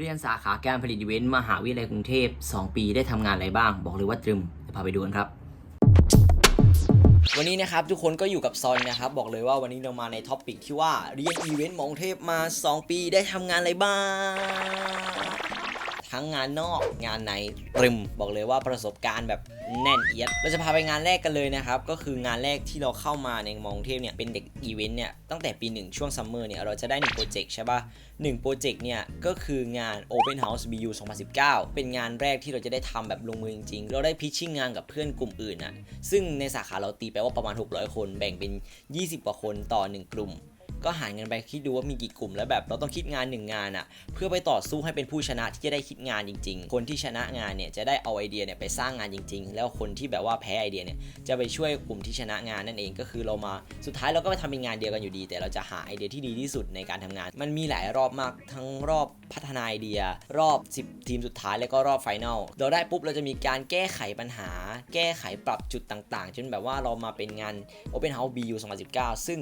เรียนสาขาการผลิตอีเวนต์มหาวิทยาลัยกรุงเทพ 2 ปีได้ทำงานอะไรบ้าง บอกเลยว่าตรึมเดี๋ยวพาไปดูกันครับ วันนี้นะครับทุกคนก็อยู่กับซอนนะครับ บอกเลยว่าวันนี้เรามาในท็อปิกที่ว่าเรียนอีเวนต์มองเทพมา 2 ปีได้ทำงานอะไรบ้าง ทั้งงานนอกงานในตรึมบอกเลยว่าประสบการณ์แบบแน่นเอียด เราจะพาไปงานแรกกันเลยนะครับ ก็คืองานแรกที่เราเข้ามาในมองเทพเนี่ย เป็นเด็กอีเวนต์เนี่ย ตั้งแต่ปี 1 ช่วงซัมเมอร์เนี่ย เราจะได้1โปรเจกต์ใช่ปะหนึ่งโปรเจกต์เนี่ย ก็คืองาน Open House BU 2019 เป็นงานแรกที่เราจะได้ทำแบบลงมือจริงๆ เราได้พิชชิ่งงานกับเพื่อนกลุ่มอื่นนะซึ่งในสาขาเราตีไปว่าประมาณ 600 คน แบ่งเป็น 20 กว่าคนต่อ 1 กลุ่ม ก็หารกันไปคิดดูว่ามีกี่กลุ่มแล้วแบบเราต้องคิดงานหนึ่งงานอะ่ะเพื่อไปต่อสู้ให้เป็นผู้ชนะที่จะได้คิดงานจริง ๆ คนที่ชนะงานเนี่ยจะได้เอาไอเดียเนี่ยไปสร้างงานจริง ๆ แล้วคนที่แบบว่าแพ้ไอเดียเนี่ยจะไปช่วยกลุ่มที่ชนะงานนั่นเองก็คือเรามาสุดท้ายเราก็ไปทำเป็นงานเดียวกันอยู่ดี แต่เราจะหาไอเดียที่ดีที่สุดในการทำงาน มันมีหลายรอบมากทั้งรอบพัฒนาไอเดีย รอบ 10 ทีมสุดท้ายแล้วก็รอบไฟแนลเราได้ปุ๊บเราจะมีการแก้ไขปัญหา แก้ไขปรับจุดต่างๆจนแบบว่าเรามาเป็นงาน Open House BU 2019 ซึ่ง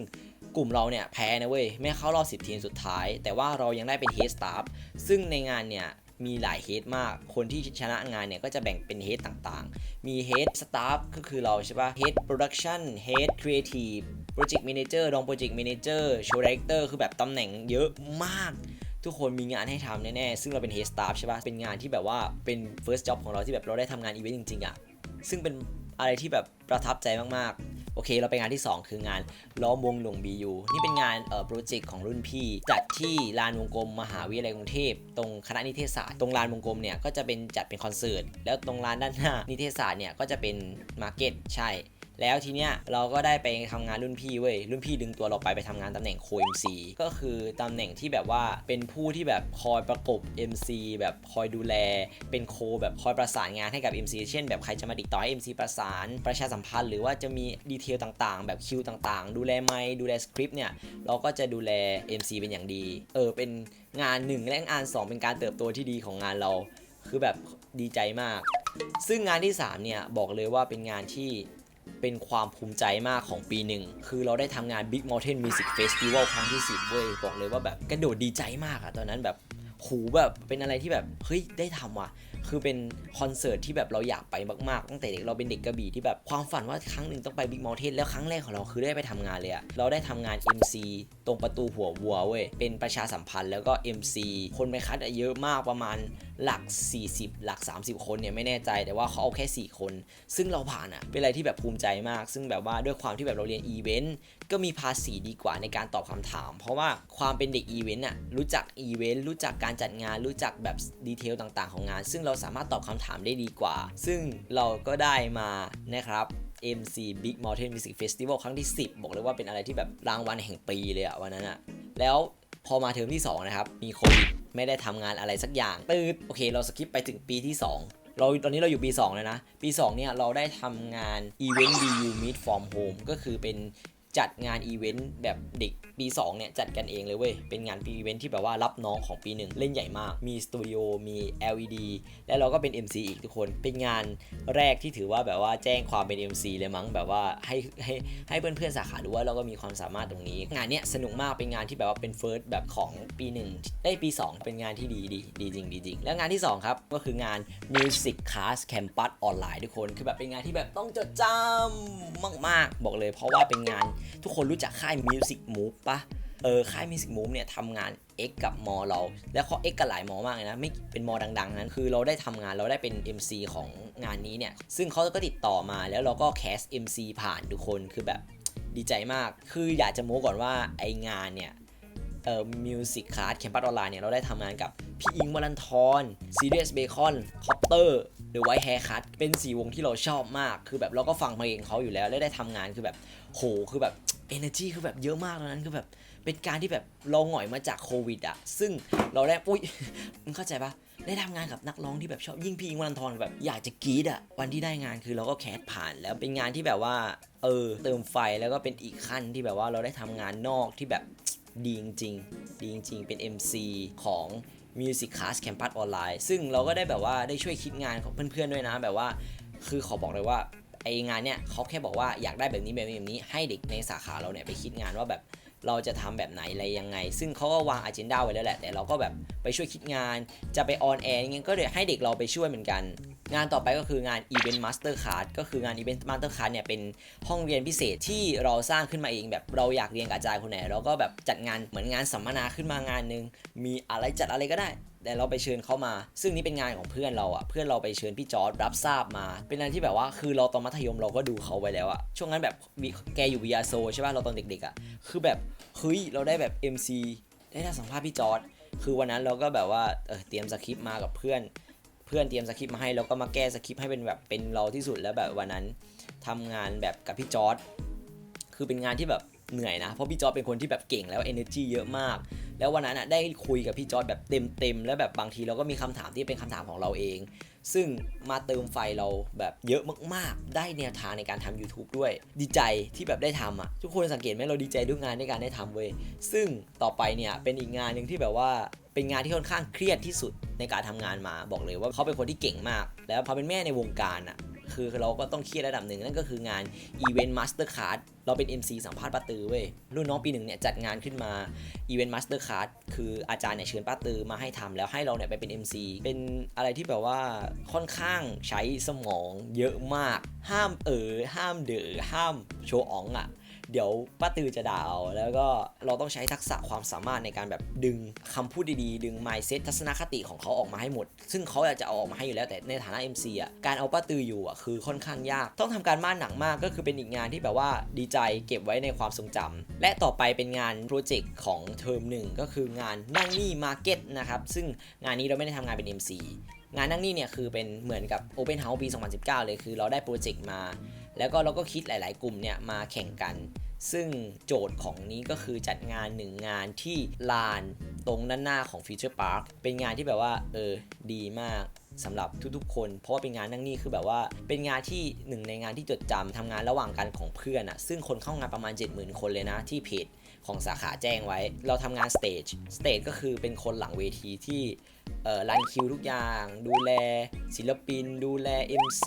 กลุ่มเราเนี่ยแพ้นะเว้ย ไม่เข้ารอบ10 ทีมสุดท้าย แต่ว่าเรายังได้เป็นเฮดสตาฟซึ่งในงานเนี่ยมีหลายเฮดมาก คนที่ชนะงานเนี่ยก็จะแบ่งเป็นเฮดต่างๆ มีเฮดสตาฟก็คือเราใช่ปะเฮดโปรดักชันเฮดครีเอทีฟโปรเจกต์ a ม a เจอร์รองโปรเจกต์ a ม a เจอร์โชว์ดีเรคเตอร์คือแบบตำแหน่งเยอะมาก ทุกคนมีงานให้ทำแน่ๆ ซึ่งเราเป็นเฮดสตาฟใช่ปะเป็นงานที่แบบว่าเป็น first job ของเราที่แบบเราได้ทำงานอีเวนต์จริงๆอะซึ่งเป็นอะไรที่แบบประทับใจมากๆ โอเค เราไปงานที่ 2 คืองานล้อมวงหลวง BU นี่เป็นงานเอ่อโปรเจกต์ของรุ่นพี่จัดที่ลานวงกลมมหาวิทยาลัยกรุงเทพตรงคณะนิเทศศาสตร์ตรงลานวงกลมเนี่ยก็จะเป็นจัดเป็นคอนเสิร์ตแล้วตรงลานด้านหน้านิเทศศาสตร์เนี่ยก็จะเป็นมาร์เก็ตใช่ แล้วทีเนี้ยเราก็ได้ไปทำงานรุ่นพี่เว้ยรุ่นพี่ดึงตัวเราไปไปทำงานตำแหน่งโค MC ก็คือตำแหน่งที่แบบว่าเป็นผู้ที่แบบคอยประกบ MC แบบคอยดูแล เป็นโคแบบคอยประสานงานให้กับ MC เช่นแบบใครจะมาติดต่อให้ MC ประสานประชาสัมพันธ์ หรือว่าจะมีดีเทลต่างๆ แบบคิวต่างๆ ดูแลไมค์ดูแลสคริปต์เนี่ยเราก็จะดูแล MC เป็นอย่างดี เออเป็นงานหนึ่งและงานสองเป็นการเติบโตที่ดีของงานเรา คือแบบดีใจมาก ซึ่งงานที่ 3 เนี่ย บอกเลยว่าเป็นงานที่ เป็นความภูมิใจมากของปีหนึ่ง คือเราได้ทำงาน Big Mountain Music Festival ครั้งที่ 10 เว้ย บอกเลยว่าแบบกระโดดดีใจมากอะตอนนั้นแบบหูแบบเป็นอะไรที่แบบ เฮ้ย ได้ทำว่ะ คือเป็นคอนเสิร์ตที่แบบเราอยากไปมากๆ ตั้งแต่เด็กเราเป็นเด็กกระบี่ที่แบบความฝันว่าครั้งหนึ่งต้องไป Big Mountain แล้วครั้งแรกของเราคือได้ไปทำงานเลยอะเราได้ทำงาน MC ตรงประตูหัววัวเว้ยเป็นประชาสัมพันธ์แล้วก็ MC คนไปคัดเยอะมากประมาณหลัก 40 หลัก 30 คนเนี่ยไม่แน่ใจแต่ว่าเขาเอาแค่ 4 คน ซึ่งเราผ่านอะเป็นอะไรที่แบบภูมิใจมาก ซึ่งแบบว่าด้วยความที่แบบเราเรียนอีเวนต์ก็มีภาษีดีกว่าในการตอบคำถาม เพราะว่าความเป็นเด็กอีเวนต์อะรู้จักอีเวนต์รู้จักการจัดงานรู้จักแบบดีเทลต่างๆ ของงาน ซึ่งเราสามารถตอบคำถามได้ดีกว่า ซึ่งเราก็ได้มานะครับ MC Big Mountain Music Festival ครั้งที่ 10 บอกเลยว่าเป็นอะไรที่แบบรางวัลแห่งปีเลยอะวันนั้นอะแล้วพอมาเทอมที่ 2 นะครับ มีโควิดไม่ได้ทำงานอะไรสักอย่างตืดโอเค เราสกิปไปถึงปีที่ 2เราตอนนี้เราอยู่ปี 2 แล้วนะ ปี 2 เนี่ย เราได้ทำงาน Event BU Meet from Home ก็คือเป็นจัดงานอีเวนต์แบบเด็กปี2เนี่ยจัดกันเองเลยเว้ย เป็นงานอีเวนต์ที่แบบว่ารับน้องของปี 1 เล่นใหญ่มาก มีสตูดิโอ มี LED และเราก็เป็น MC อีกทุกคน เป็นงานแรกที่ถือว่าแบบว่าแจ้งความเป็น MC เลยมั้งแบบว่าให้ให้ให้เพื่อนๆสาขาดูว่าเราก็มีความสามารถตรงนี้ งานเนี้ยสนุกมากเป็นงานที่แบบว่าเป็นเฟิร์สแบบของปี1ได้ปี 2 เป็นงานที่ดีดีดีจริงดีจริงแล้วงานที่ 2 ครับ ก็คืองาน Music Class Campus ออนไลน์ทุกคนคือแบบเป็นงานที่แบบต้องจดจำมาก ๆ บอกเลย เพราะว่าเป็นงานทุกคนรู้จักค่าย Music Move ปะเออค่าย Music Move เนี่ยทำงาน X กับมอเรา แล้วเขา X กับหลายมอมากเลยนะไม่เป็นมอดัง ๆ นั้น คือเราได้ทำงานเราได้เป็น MC ของงานนี้เนี่ย ซึ่งเขาก็ติดต่อมาแล้วเราก็แคส MC ผ่านทุกคนคือแบบดีใจมาก คืออยากจะโม้ก่อนว่าไองานเนี่ยเอ่อมิวสิกคลาสแคมปัสออนไลน์เนี่ยเราได้ทำงานกับพี่อิงวรันทรซีเรียสเบคอนคอปเตอร์หรือไวท์แฮร์คัตเป็นสีวงที่เราชอบมาก คือแบบเราก็ฟังเพลงเขาอยู่แล้ว แล้วได้ทำงานคือแบบ โหคือแบบ energy คือแบบเยอะมากตอนนั้นคือแบบเป็นการที่แบบเราหงอยมาจากโควิดอะซึ่งเราได้ปุ้ยมึงเข้าใจปะได้ทำงานกับนักร้องที่แบบชอบยิ่งพี่อิงวันทรแบบอยากจะกรีดอะวันที่ได้งานคือเราก็แคสผ่านแล้วเป็นงานที่แบบว่า เออ เติมไฟแล้วก็เป็นอีกขั้นที่แบบว่าเราได้ทำงานนอกที่แบบดีจริงๆดีจริงๆเป็น MC ของ Music Class Campus ออนไลน์ซึ่งเราก็ได้แบบว่าได้ช่วยคิดงานของเพื่อนๆด้วยนะแบบว่า คือขอบอกเลยว่า ไองานเนี่ยเขาแค่บอกว่าอยากได้แบบนี้แบบนี้แบบนี้ให้เด็กในสาขาเราเนี่ยไปคิดงานว่าแบบเราจะทำแบบไหนอะไรยังไง ซึ่งเขาก็วางอ g e n d a ไว้แล้วแหละ แต่เราก็แบบไปช่วยคิดงาน จะไปออนแอร์อย่างเงี้ยก็เดี๋ยวให้เด็กเราไปช่วยเหมือนกัน งานต่อไปก็คืองาน Event Master Card ก็คืองาน Event Master Card เนี่ยเป็นห้องเรียนพิเศษที่เราสร้างขึ้นมาเองแบบเราอยากเรียนกับอาจารย์คนไหนเราก็แบบจัดงานเหมือนงานสัมมนาขึ้นมางานหนึ่งมีอะไรจัดอะไรก็ได้ แต่เราไปเชิญเขามา ซึ่งนี่เป็นงานของเพื่อนเราอะเพื่อนเราไปเชิญพี่จอร์ดรับทราบมา เป็นอะไรที่แบบว่าคือเราตอนมัธยมเราก็ดูเขาไว้แล้วอะช่วงนั้นแบบแกอยู่วิยาโซใช่ป่ะเราตอนเด็กๆอะคือแบบเฮ้ยเราได้แบบ MC ได้ทสัมภาษณ์พี่จอร์ดคือวันนั้นเราก็แบบว่าเออเตรียมสคริปต์มากับเพื่อน เพื่อนเตรียมสคริปต์มาให้แล้วก็มาแก้สคริปต์ให้เป็นแบบเป็นเราที่สุดแล้วแบบวันนั้นทำงานแบบกับพี่จอร์ดคือเป็นงานที่แบบเหนื่อยนะ เพราะพี่จอร์ดเป็นคนที่แบบเก่งแล้ว energy เยอะมาก แล้ววันนั้นอะได้คุยกับพี่จอร์ดแบบเต็มๆแล้วแบบบางทีเราก็มีคำถามที่เป็นคำถามของเราเอง ซึ่งมาเติมไฟเราแบบเยอะมากๆ ได้แนวทางในการทำ YouTube ด้วย ดีใจที่แบบได้ทำอะทุกคนสังเกตไหมเราดีใจทุกงานในการได้ทำเว้ยซึ่งต่อไปเนี่ยเป็นอีกงานหนึ่งที่แบบว่าเป็นงานที่ค่อนข้างเครียดที่สุดในการทำงานมาบอกเลยว่าเขาเป็นคนที่เก่งมาก แล้วพอเป็นแม่ในวงการอะ คือเราก็ต้องเครียดระดับหนึ่งนั่นก็คืองาน Event Master Card เราเป็น MC สัมภาษณ์ป้าตือเว้ยรุ่นน้องปีหนึ่งเนี่ยจัดงานขึ้นมา Event Master Card คืออาจารย์เนี่ยเชิญป้าตือมาให้ทำแล้วให้เราเนี่ยไปเป็น MC เป็นอะไรที่แบบว่าค่อนข้างใช้สมองเยอะมาก ห้ามเออห้ามเดือห้ามโชว์อ๋องอะ เดี๋ยวป้าตือจะด่าเอาแล้วก็เราต้องใช้ทักษะความสามารถในการแบบดึงคำพูดดีๆ ดึง mindset ทัศนคติของเขาออกมาให้หมด ซึ่งเขาอยากจะเอาออกมาให้อยู่แล้วแต่ในฐานะ MC อะการเอาป้าตืออยู่อะคือค่อนข้างยาก ต้องทำการบ้านหนักมากก็คือเป็นอีกงานที่แบบว่าดีใจเก็บไว้ในความทรงจำและต่อไปเป็นงานโปรเจกต์ของเทอมหนึ่งก็คืองานนั่งนี่มาร์เก็ตนะครับซึ่งงานนี้เราไม่ได้ทำงานเป็น MC งานนั่งนี่เนี่ยคือเป็นเหมือนกับ Open House ปี 2019 เลยคือเราได้โปรเจกต์มา แล้วก็เราก็คิดหลาย ๆ กลุ่มเนี่ยมาแข่งกัน ซึ่งโจทย์ของนี้ก็คือจัดงานหนึ่งงานที่ลานตรงด้านหน้าของ Future Park เป็นงานที่แบบว่า เออ ดีมากสำหรับทุกๆ คน เพราะว่าเป็นงานนั่งนี่คือแบบว่า เป็นงานที่หนึ่งในงานที่จดจำทำงานระหว่างกันของเพื่อนอะซึ่งคนเข้างานประมาณ 70,000 คนเลยนะที่เพจ ของสาขาแจ้งไว้ เราทำงานสเตจสเตจก็คือเป็นคนหลังเวทีที่รันคิวทุกอย่าง ดูแลศิลปิน ดูแล MC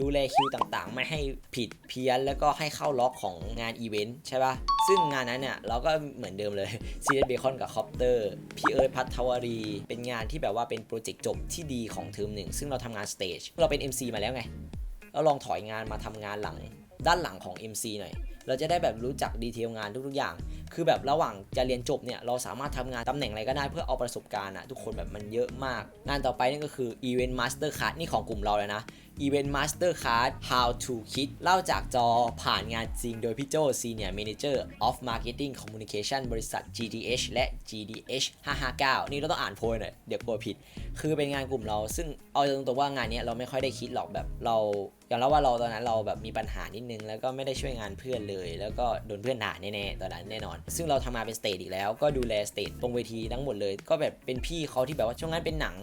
ดูแลคิวต่างๆ ไม่ให้ผิดเพี้ยน แล้วก็ให้เข้าล็อกของงานอีเวนต์ใช่ปะซึ่งงานนั้นเนี่ย เราก็เหมือนเดิมเลยซีเรสเบคอนกับคอปเตอร์พี่เอิร์ธพัทวรี เป็นงานที่แบบว่าเป็นโปรเจกต์จบที่ดีของเทอมหนึ่ง ซึ่งเราทำงานสเตจเราเป็น MC มาแล้วไง เราลองถอยงานมาทำงานหลังด้านหลังของ MC หน่อย เราจะได้แบบรู้จักดีเทลงานทุกๆอย่าง คือแบบระหว่างจะเรียนจบเนี่ยเราสามารถทำงานตำแหน่งอะไรก็ได้เพื่อเอาประสบการณ์อะทุกคนแบบมันเยอะมาก งานต่อไปนี่ก็คือ Event Master Card นี่ของกลุ่มเราเลยนะ Event Master Card How to Kit เล่าจากจอผ่านงานจริงโดยพี่โจ Senior Manager of Marketing Communication บริษัท GDH และ GDH 559 นี่เราต้องอ่านโพยหน่อยเดี๋ยวกลัวผิด คือเป็นงานกลุ่มเรา ซึ่งเอาตรงๆว่างานนี้เราไม่ค่อยได้คิดหรอกแบบเราอย่างเราว่าเราตอนนั้นเราแบบมีปัญหานิดนึงแล้วก็ไม่ได้ช่วยงานเพื่อนเลยแล้วก็โดนเพื่อนด่าแน่ๆตอนนั้นแน่นอน ซึ่งเราทำมาเป็นสเตจอีกแล้ว ก็ดูแลสเตจตรงเวทีทั้งหมดเลย ก็แบบเป็นพี่เขาที่แบบว่าช่วงนั้นเป็นหนัง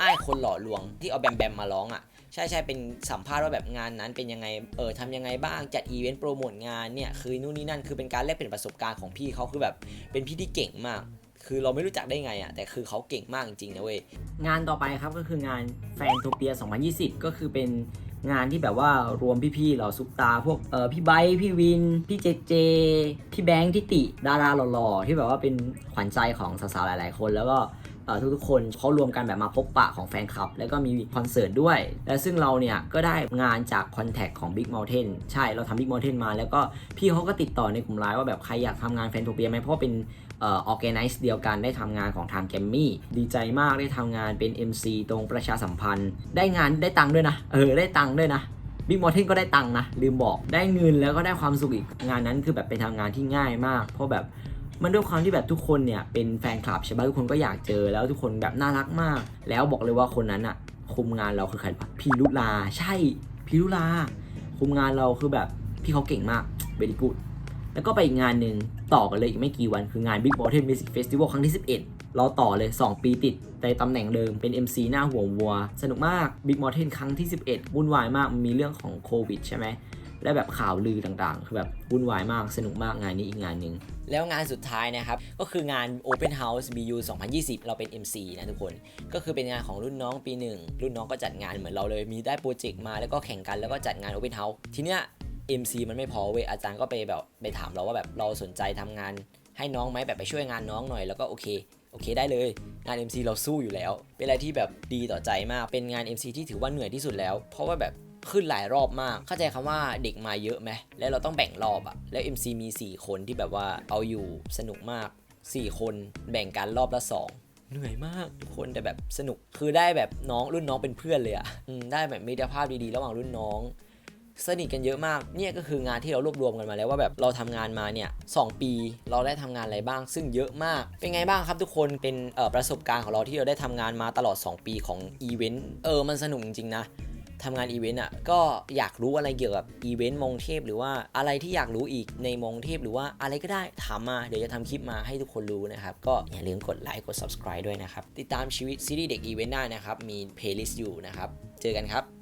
อ้ายคนหล่อลวงที่เอาแบมแบมมาร้องอะใช่ใช่เป็นสัมภาษณ์ว่าแบบงานนั้นเป็นยังไง เออทำยังไงบ้าง จัดอีเวนต์โปรโมทงานเนี่ย คือนู่นนี่นั่น คือเป็นการแลกเปลี่ยนประสบการณ์ของพี่เขาคือแบบ เป็นพี่ที่เก่งมาก คือเราไม่รู้จักได้ไงอะ่ะ แต่คือเขาเก่งมากจริงๆนะเว้ย งานต่อไปครับก็คืองานแฟนโทเปีย 2020 ก็คือเป็น งานที่แบบว่ารวมพี่ๆเหล่าซุปตา พวกเออพี่ไบร์พี่วิน พี่เจเจ พี่แบงค์ทิติ ดาราหล่อๆที่แบบว่าเป็นขวัญใจของสาวๆหลาย ๆ คนแล้วก็ ทุกๆคนเขารวมกันแบบมาพบปะของแฟนคลับ แล้วก็มีคอนเสิร์ตด้วย และซึ่งเราเนี่ยก็ได้งานจากคอนแทคของ Big Mountain ใช่เราทำ Big Mountain มา แล้วก็พี่เขาก็ติดต่อในกลุ่มไลน์ว่าแบบใครอยากทำงานแฟนโทเปียไหมเพราะเป็นเอ่อ organize เดียวกันได้ทำงานของทางแกมมี่ดีใจมากได้ทำงานเป็น MC ตรงประชาสัมพันธ์ ได้งานได้ตังค์ด้วยนะ เออ ได้ตังค์ด้วยนะบิ๊กมอเทนก็ได้ตังค์นะ ลืมบอกได้เงินแล้วก็ได้ความสุขอีกงานนั้นคือแบบเป็นทำงานที่ง่ายมาก เพราะแบบ มันด้วยความที่แบบทุกคนเนี่ยเป็นแฟนคลับใช่ไหมทุกคนก็อยากเจอแล้วทุกคนแบบน่ารักมาก แล้วบอกเลยว่าคนนั้นอะคุมงานเราคือใครพีรุลาใช่พีรุลาคุมงานเราคือแบบพี่เขาเก่งมากเ e ดีกูดแล้วก็ไปอีกงานหนึ่งต่อกันเลยอีกไม่กี่วันคืองาน Big Mountain Music Festival ครั้งที่ 11 เราต่อเลย 2 ปีติดในตำแหน่งเดิมเป็น MC หน้าหัววัว สนุกมาก Big Mountain ครั้งที่ 11 วุ่นวายมากมันมีเรื่องของโควิดใช่ไหม และแบบข่าวลือต่างๆ คือแบบวุ่นวายมากสนุกมากงานนี้อีกงานหนึ่งแล้วงานสุดท้ายนะครับ ก็คืองาน Open House BU 2020 เราเป็น MC นะทุกคน ก็คือเป็นงานของรุ่นน้องปีหนึ่งรุ่นน้องก็จัดงานเหมือนเราเลยมีได้โปรเจกต์มาแล้วก็แข่งกันแล้วก็จัดงาน Open House ทีเนี้ย MC มันไม่พอเว้ยอาจารย์ก็ไปแบบไปถามเราว่าแบบเราสนใจทำงานให้น้องไหมแบบไปช่วยงานน้องหน่อยแล้วก็โอเคโอเคได้เลยงาน MC เราสู้อยู่แล้ว เป็นอะไรที่แบบดีต่อใจมากเป็นงาน MC ที่ถือว่าเหนื่อยที่สุดแล้ว เพราะว่าแบบ ขึ้นหลายรอบมาก เข้าใจคำว่าเด็กมาเยอะไหมแล้วเราต้องแบ่งรอบอะแล้ว MC มี 4 คนที่แบบว่าเอาอยู่สนุกมาก 4 คนแบ่งกันรอบละ 2เหนื่อยมากทุกคนแต่แบบสนุกคือได้แบบน้องรุ่นน้องเป็นเพื่อนเลยอะอได้แบบมิตรภาพดีๆ ระหว่างรุ่นน้อง สนิทกันเยอะมากเนี่ยก็คืองานที่เรารวบรวมกันมาแล้วว่าแบบเราทำงานมาเนี่ยสองปี เราได้ทำงานอะไรบ้าง ซึ่งเยอะมาก เป็นไงบ้างครับทุกคนเป็นประสบการณ์ของเราที่เราได้ทำงานมาตลอด 2 ปีของอีเวนต์เออมันสนุกจริงๆนะ ทำงานอีเวนต์อะก็อยากรู้อะไรเกี่ยวกับอีเวนต์มงเทพ หรือว่าอะไรที่อยากรู้อีกในมงเทพ หรือว่าอะไรก็ได้ถามมาเดี๋ยวจะทำคลิปมาให้ทุกคนรู้นะครับก็อย่าลืมกดไลค์กด subscribe ด้วยนะครับติดตามชีวิตซีรีส์เด็กอีเวนต์ได้นะครับมีเพลย์ลิสต์อยู่นะครับเจอกันครับ